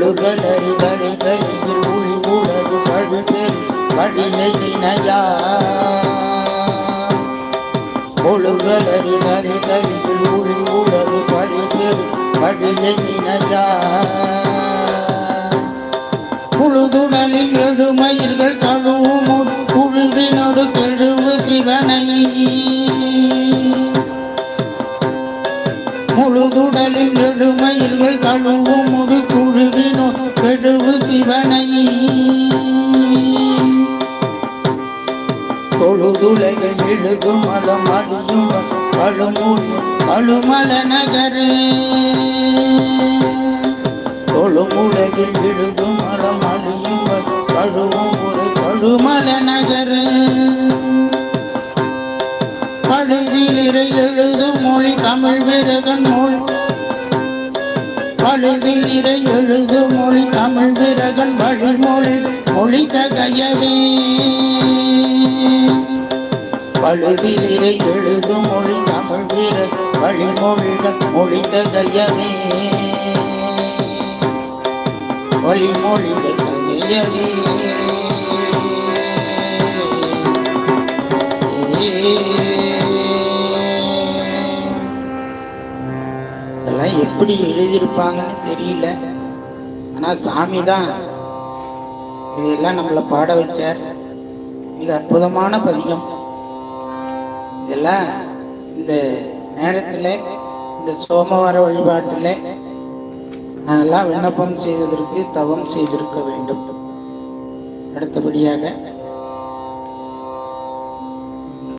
கொழுகளறி தழி தழியில் ஒளி உலகு பழுதெறி வழியை நினையா கொழுகளறி தழி தழியில் ஒளி உலகு பழுதெறி வழியை நினையா புழுதுடலில் எழுமயிர்கள் தழுவும் புழுவினோடு கெழுவு சிவனை. தொழுதுலகில் எழுகும் மலம் அடியும் பழுமூடி பழுமல நகரே தொழுமுலகில் எழுதும் மலம் கழுவும் கழுமல எழுதும் மொழி தமிழ் விரகன் மொழி எழுதும் மொழி தமிழ் விரகன் வழிமொழி மொழி தகையவே. பழுதிலே எழுது மொழி தமிழ் வீர வழிமொழிகள் மொழி தகையவே. வழிமொழிகள் தகையவே. எப்படி எழுதியிருப்பாங்கன்னு தெரியல. ஆனா சாமி தான் இதையெல்லாம் நம்மளை பாட வச்சார். மிக அற்புதமான பதிகம். இதெல்லாம் இந்த நேரத்தில் இந்த சோமவார வழிபாட்டில் அதெல்லாம் விண்ணப்பம் செய்வதற்கு தவம் செய்திருக்க வேண்டும். அடுத்தபடியாக